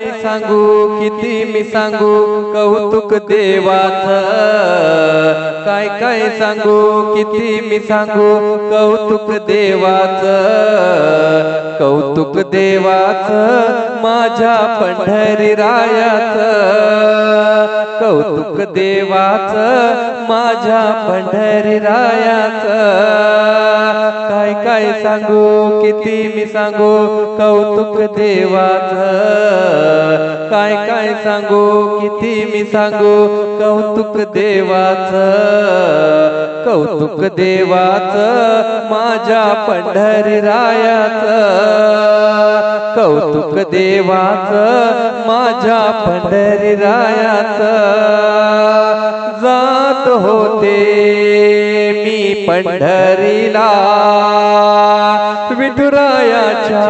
सांगू किती मी सांगू कौतुक देवाच. काय काय सांगू किती मी सांगू कौतुक देवाच. कौतुक देवाच माझ्या पंढरी रायाच कौतुक देवाच माझ्या पंढरी रायाच काय काय सांगू किती मी सांगू? कौतुक देवाच. काय काय सांगू? किती मी सांगू? कौतुक देवाच. कौतुक देवाच माझ्या पंढरी रायाच कौतुक देवाच माझ्या पंढरी रायाच जात होते मी पंढरीला. विठुरायाच्या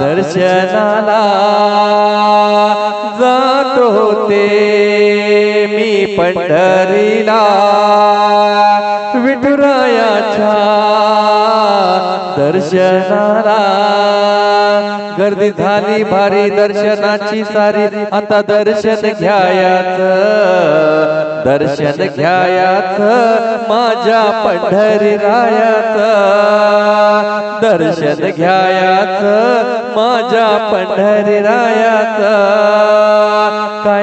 दर्शनाला जात होते मी पंढरीला. विठुरायाच्या दर्शनाला गर्दी झाली भारी दर्शनाची सारी. आता दर्शन घ्यायचं. दर्शन घ्यायाच माझ्या पंढरी रायाच दर्शन घ्यायाच माझ्या पंढरी रायाच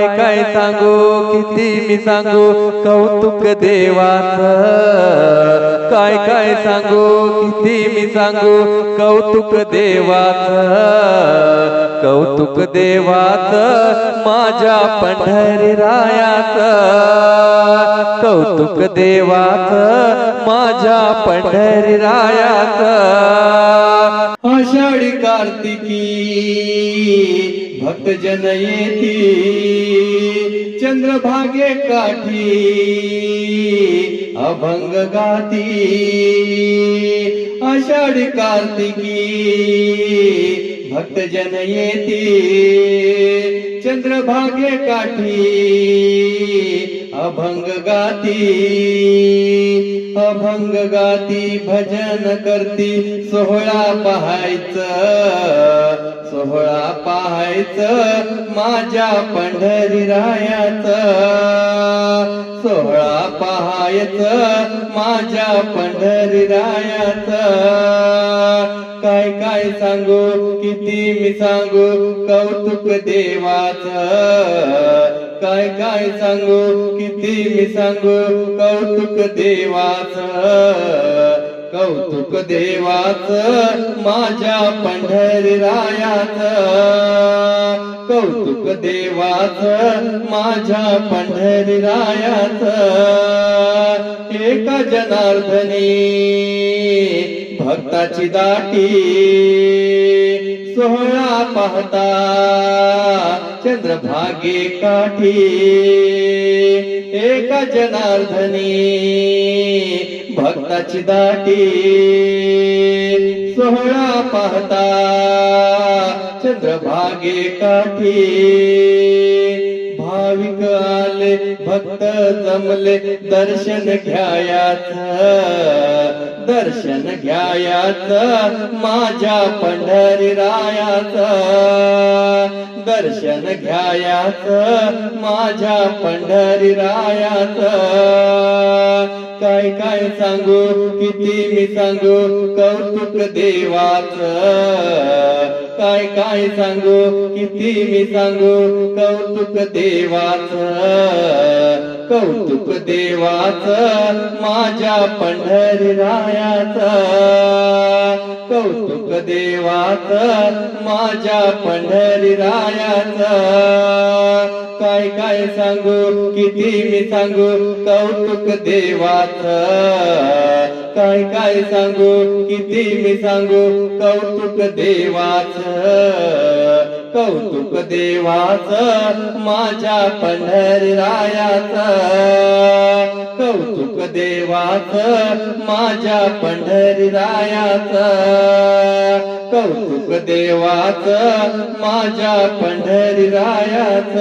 काय सांगू? किती मी सांगू? कौतुक देवाच. काय काय सांगू? किती मी सांगू? कौतुक देवाच. कौतुक देवाच माझ्या पंढरी रायाच कौतुक देवाच माझ्या पंढरी रायाच आषाढी कार्तिकी भक्तजन येती चंद्रभागे काठी अभंग गाती. आषाढी कार्तिकी भक्तजन येती. चंद्र चंद्रभागे काठी अभंग गाती अभंग गाती भजन करती सोहळा पाहायचं सोहळा पाहायचं माझ्या पंढरी रायाचं सोहळा पाहायचं माझ्या पंढरी रायाचं काय सांगू? किती मी सांगू? कौतुक देवाचं. काय काय सांगू? किती मी सांगू? कौतुक देवाचं. कौतुक देवाच माझ्या पंढरी रायाच कौतुक देवाच माझ्या पंढरी रायाच एका जनार्दनी? भक्ताची दाटी पाहता चंद्रभागे काठी। एका जनार्दनी भक्ताची दाटी। पाहता चंद्रभागे काठी। भक्त जमले दर्शन घ्यायाच दर्शन घ्यायाच माझ्या पंढरी रायाच दर्शन घ्यायाच माझ्या पंढरी रायाच काय काय सांगू किती मी सांगू कौतुक देवाच. काय काय सांगू किती मी सांगू कौतुक देवाच. कौतुक देवाच माझ्या पंढरी रायाच कौतुक देवाच माझ्या पंढरी रायाच काय काय सांगू किती मी सांगू कौतुक देवाच काय काय सांगू किती मी सांगू कौतुक देवाच कौतुक देवाच माझ्या पंढरी रायाच कौतुक देवाच माझ्या पंढरी रायाच कौतुक देवाच माझ्या पंढरी रायाच